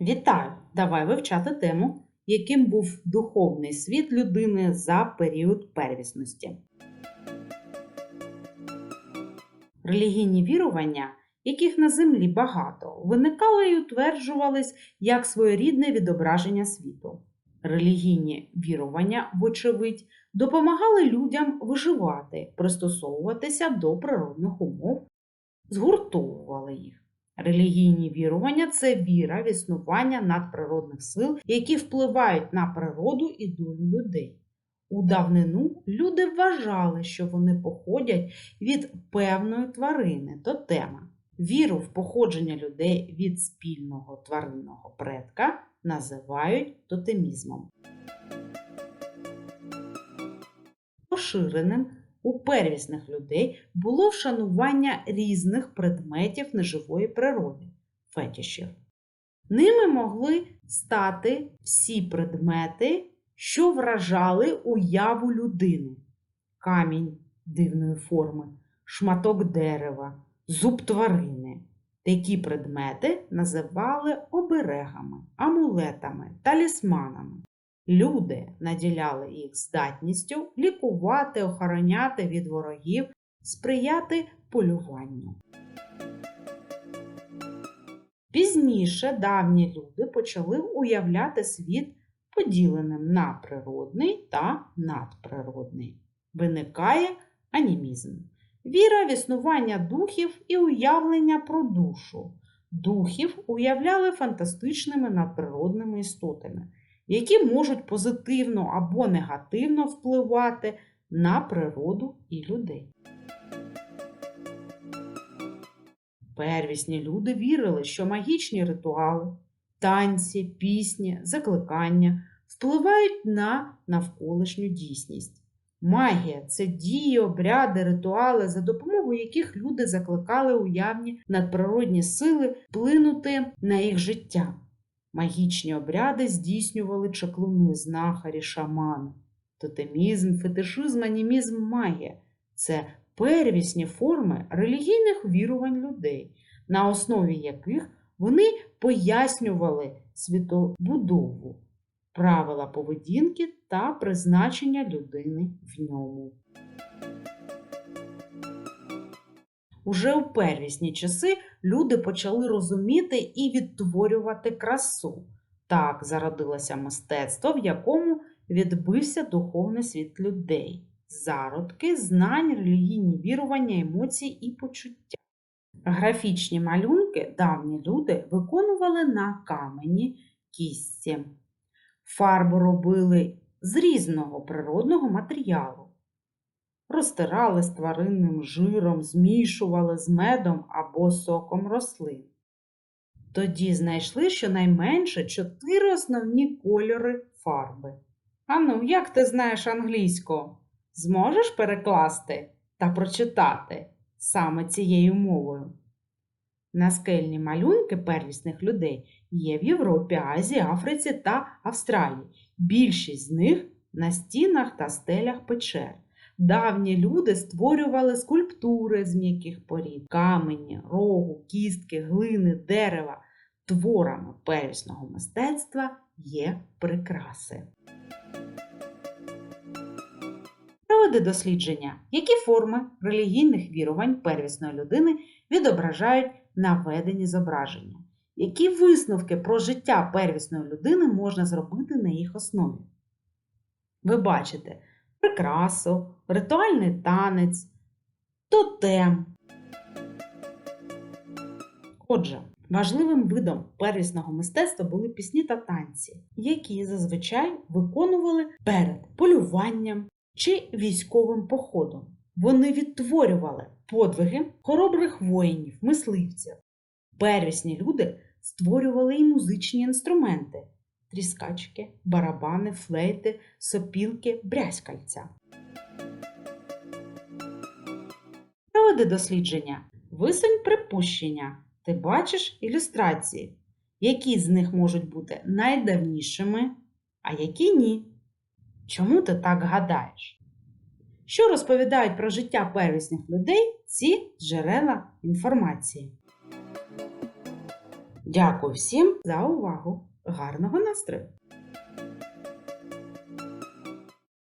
Вітаю! Давай вивчати тему, яким був духовний світ людини за період первісності. Релігійні вірування, яких на землі багато, виникали і утверджувались як своєрідне відображення світу. Релігійні вірування, вочевидь, допомагали людям виживати, пристосовуватися до природних умов, згуртовували їх. Релігійні вірування це віра в існування надприродних сил, які впливають на природу і долю людей. У давнину люди вважали, що вони походять від певної тварини, тотема. Віру в походження людей від спільного тваринного предка називають тотемізмом. Поширеним у первісних людей було вшанування різних предметів неживої природи фетішів. Ними могли стати всі предмети, що вражали уяву людини: камінь дивної форми, шматок дерева, зуб тварини. Такі предмети називали оберегами, амулетами, талісманами. Люди наділяли їх здатністю лікувати, охороняти від ворогів, сприяти полюванню. Пізніше давні люди почали уявляти світ поділеним на природний та надприродний. Виникає анімізм. Віра в існування духів і уявлення про душу. Духів уявляли фантастичними надприродними істотами які можуть позитивно або негативно впливати на природу і людей. Первісні люди вірили, що магічні ритуали, танці, пісні, закликання впливають на навколишню дійсність. Магія це дії, обряди, ритуали, за допомогою яких люди закликали уявні надприродні сили вплинути на їх життя. Магічні обряди здійснювали чаклуни, знахарі, шамани. Тотемізм, фетишизм, анімізм, магія це первісні форми релігійних вірувань людей, на основі яких вони пояснювали світобудову, правила поведінки та призначення людини в ньому. Уже у первісні часи люди почали розуміти і відтворювати красу. Так зародилося мистецтво, в якому відбився духовний світ людей, зародки, знань, релігійні вірування, емоції і почуття. Графічні малюнки давні люди виконували на камені кістці. Фарбу робили з різного природного матеріалу розтирали з тваринним жиром, змішували з медом або соком рослин. Тоді знайшли щонайменше чотири основні кольори фарби. Ану, як ти знаєш англійську? Зможеш перекласти та прочитати саме цією мовою? Наскельні малюнки первісних людей є в Європі, Азії, Африці та Австралії. Більшість з них на стінах та стелях печер. Давні люди створювали скульптури з м'яких порід, камені, рогу, кістки, глини, дерева. Творами первісного мистецтва є прикраси. Приводи дослідження, які форми релігійних вірувань первісної людини відображають наведені зображення, які висновки про життя первісної людини можна зробити на їх основі. Ви бачите, прикрасу, ритуальний танець, тотем. Отже, важливим видом первісного мистецтва були пісні та танці, які зазвичай виконували перед полюванням чи військовим походом. Вони відтворювали подвиги хоробрих воїнів, мисливців. Первісні люди створювали і музичні інструменти тріскачки, барабани, флейти, сопілки, брязкальця. Приводи дослідження. Висунь припущення. Ти бачиш ілюстрації, які з них можуть бути найдавнішими, а які ні. Чому ти так гадаєш? Що розповідають про життя первісних людей ці джерела інформації? Дякую всім за увагу. Гарного настрою!